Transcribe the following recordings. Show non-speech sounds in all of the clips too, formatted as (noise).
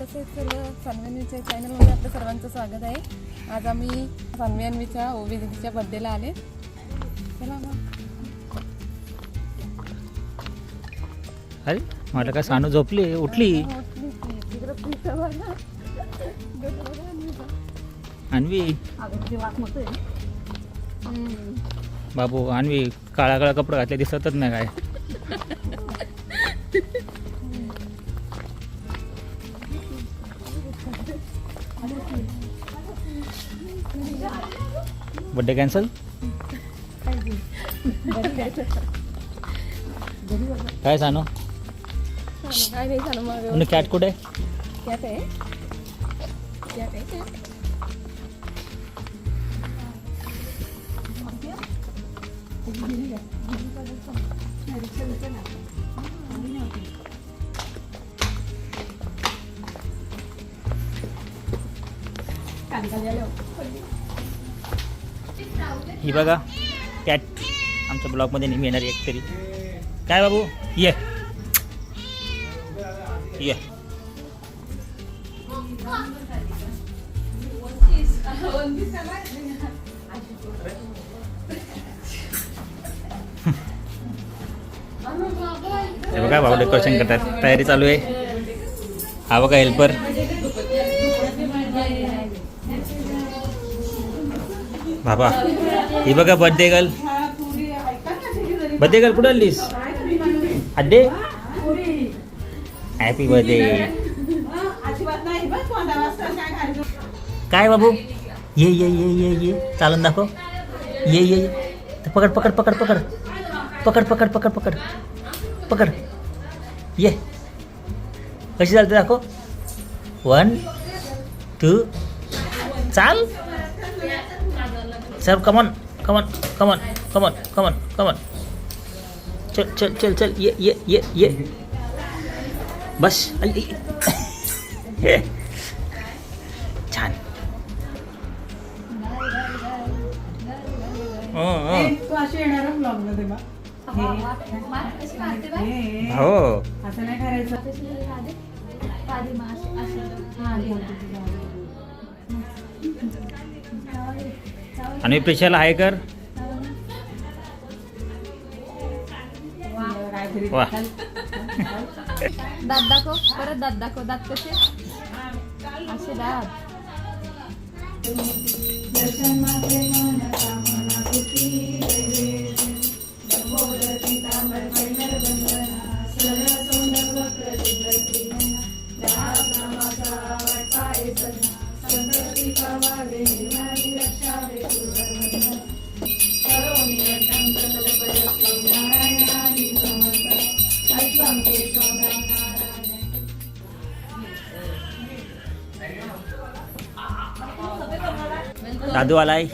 तसेच सर्व सान्व्यानवीच्या चॅनलमध्ये आपलं सर्वांचं स्वागत आहे. आज आम्ही सान्व्यानवीच्या ओबीसीच्या दिदीच्या बर्थडेला आले. चला मग. अरे मला काय सानू झोपली? उठली? हो, आणवी बाबू अन्वी काळा काळा कपडा घातले दिसतच नाही काय. (laughs) बड्डे कॅन्सल काय सानू चालेल, काय नाही झालं मग आणि कॅट कुठे कॅट आहे कॅट आहे कॅट ही बघा कॅट आमच्या ब्लॉगमध्ये नेहमी येणार एक तरी. काय बाबू? ये. ये. हे बघा भाऊ डेकोरेशन करतात. तयारी चालू आहे. हा बघा हेल्पर बाबा. ही बघा बर्थडे गर्ल बर्थडे गर्ल कुठं आलीस अड्डे? हॅपी बर्थडे काय बाबू? ये ये ये ये ये. चालून दाखव. ये ये ये. पकड पकड पकड पकड. पकड पकड पकड पकड. पकड. ये. कशी चालते दाखव. वन टू चाल. Sir come on come on come on come on come on come on चल चल चल चल ये ये ये ये बस आई, आई. हे. छान हो, हो. तू अशी येणार ब्लॉगमध्ये बा हो असं नाही करायचं आणि प्रिशाला हाय कर. वा. दात दाखव परत दात दाखव दात कसे? असे दात. दादू आलाय.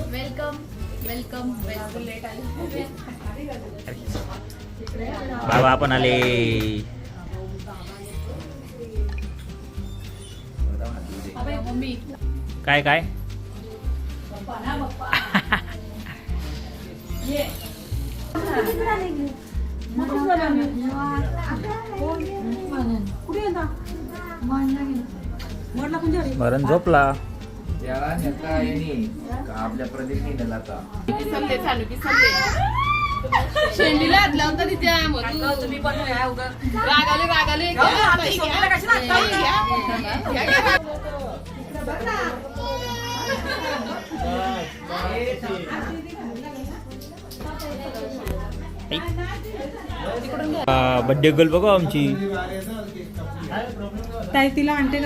बाबा आपण आले. काय काय? मरण झोपला. नेता यांनी आपल्या नेला शेंडीला हात लावता तिच्या तुम्ही पण रागाले रागाले बड्डे गर्ल बघा आमची. ताई तिला आणते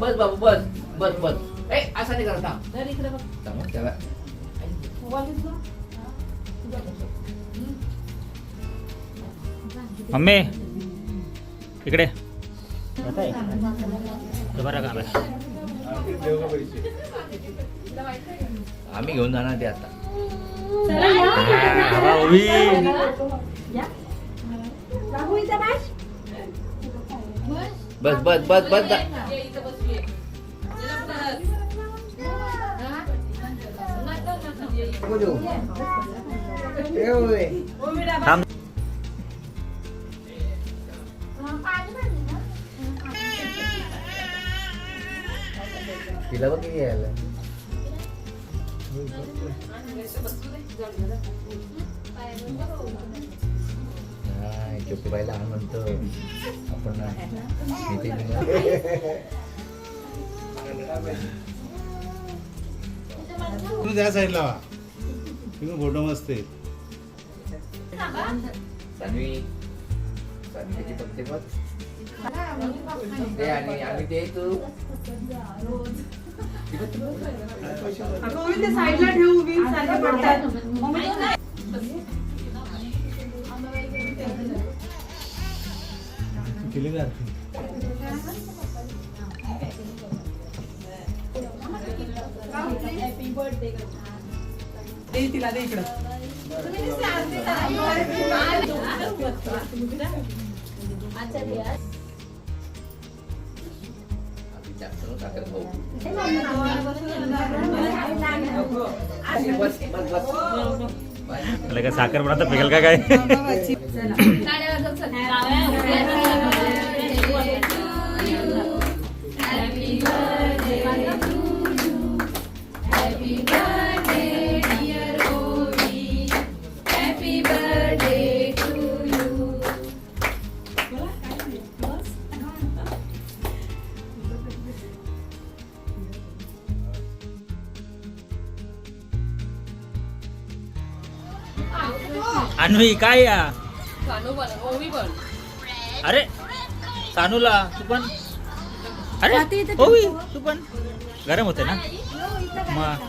बस. बाबू बस. बस बस ए असा नाही करता. त्याला मम्मी इकडे. बरं का? बस आम्ही घेऊन जाणार ते आता. भावी बस बस बस बस थांब. तिला बघ किती यायला नाही, चोपी बाईला आण म्हणतो आपण तुम्ही त्या साईडला वा. तुम्ही फोटो मस्त आहे आणि त्याची पत्ते पण ते आणि आम्ही ते तू ते साईडला ठेवू उभी सारखे पडतात दे तिला दे इकडं. साखर आता पिकल का काय अन्वी काय या? अरे सानूला तू पण? अरे ओवी तू पण? गरम होते ना? मग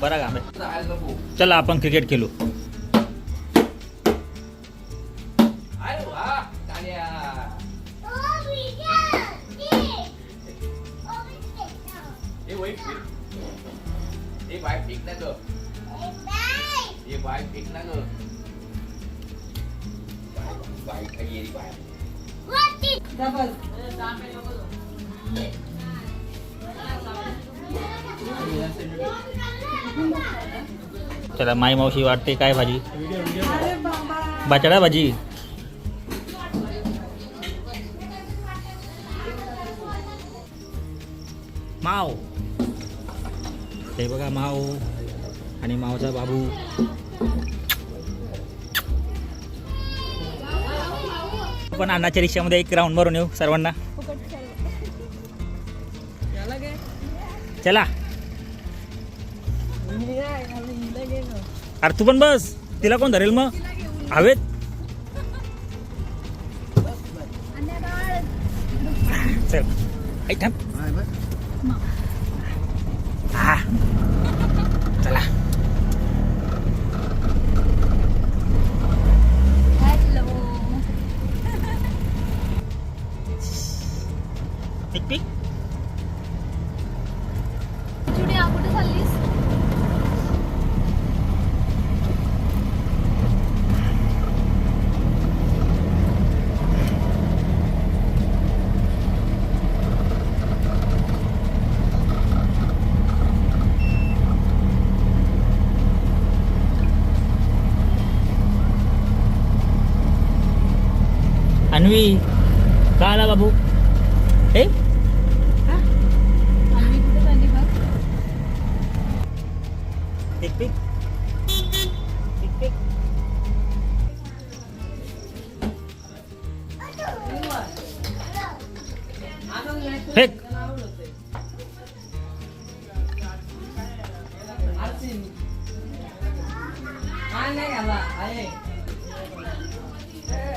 बरा नको चला आपण क्रिकेट खेळू. ए बाय पिक ना ग. ए बाय पिक ना ग. बाय बाय काय येरी डबल चला माई मावशी वाटते काय भाजी? अरे बटाटा भाजी. माव. हे बघा माव आणि मावचा बाबू. आपण अन्नाच्या रिक्षामध्ये एक राऊंड मारून येऊ सर्वांना. चला. अरे तू पण बस. तिला कोण धरेल मग? हवेत? चल. ऐ थांब. हा. चला. पिक पिक कुठे चाललीस अन्वी का आला बाबू? हे फेक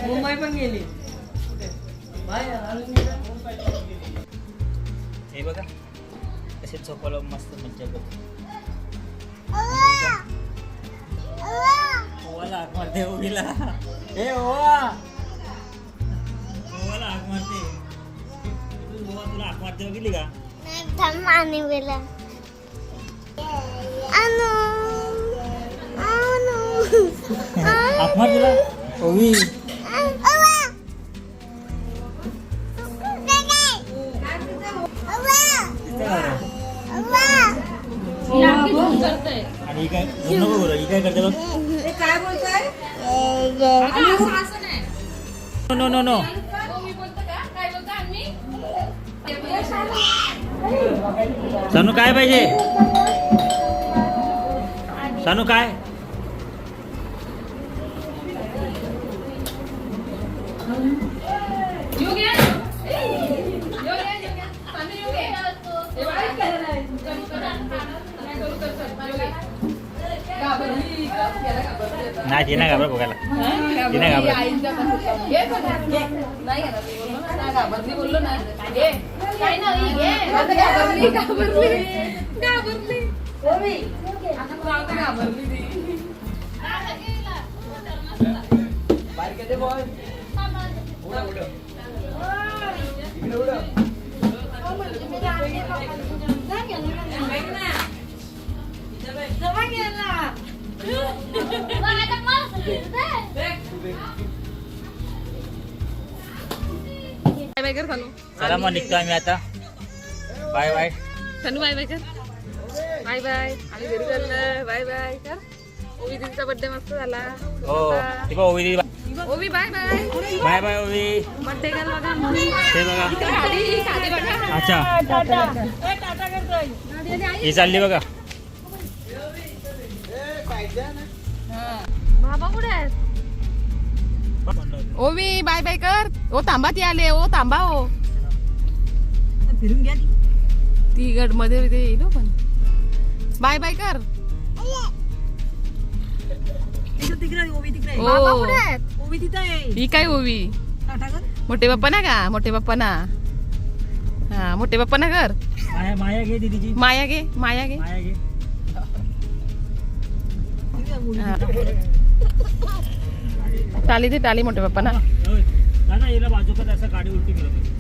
मुंबई पण गेली हे बघा कसे झोपायला मस्त मज्जा करतो ओवाला हाक मारते ओवीला हे ओवा ओवाला हाक मारते. तू ओवा तुला हाक मारते बघितली का आणि वेला अनु अनु हाक मार तिला ओवी आणि ही काय नको बोलू ही काय करते बघ ते काय बोलताय नो नो नो सानू काय पाहिजे सानू काय नाही ते नाही घाबरत बघायला ती नाही घाबरत आईच्या पासून. ये पण हात घे. नाही घेणार मी बोललो ना, नाही घाबरली बोललो ना घे. काय नाही, घे. आता घाबरली घाबरली घाबरली आता तू आता घाबरली ती. बारके दे बॉल उडा उडा इकडे उडा बाय बाय कर सानू चला मग निघतो आम्ही आता. Bye bye Sanu bye bye कर. बाय बाय आम्ही घरी चाललं. बाय बाय कर. ओवी दीदीचा बर्थडे मस्त झाला. हो. ती बघ Ovi Ovi bye bye bye bye Ovi. Birthday कर बघा. ते बघा. खाली खाली बघा. अच्छा. ही चालली बघा. बाबा कुठे आहेत? ओवी बाय बाय कर. ओ थांबा ती आले ओ थांबा ओ. फिरून घ्या ती. गडमध्ये येईल हो पण. बाय बाय कर. तिकडे तिकडे ओवी तिकडे आहे. बाबा ओ कुठे आहेत? ओवी तिथं आहे. ही काय ओवी? टाटा कर. मोठे बाप्पा ना का? मोठे बाप्पा ना. हा मोठे बाप्पा ना कर. माया माया घे दीदीची. माया घे माया घे. माया घे. तिकडे आहे ओवी. हा. (laughs) टाली ते टाली मोठे पप्पा ना दादा असं गाडी उलटी करत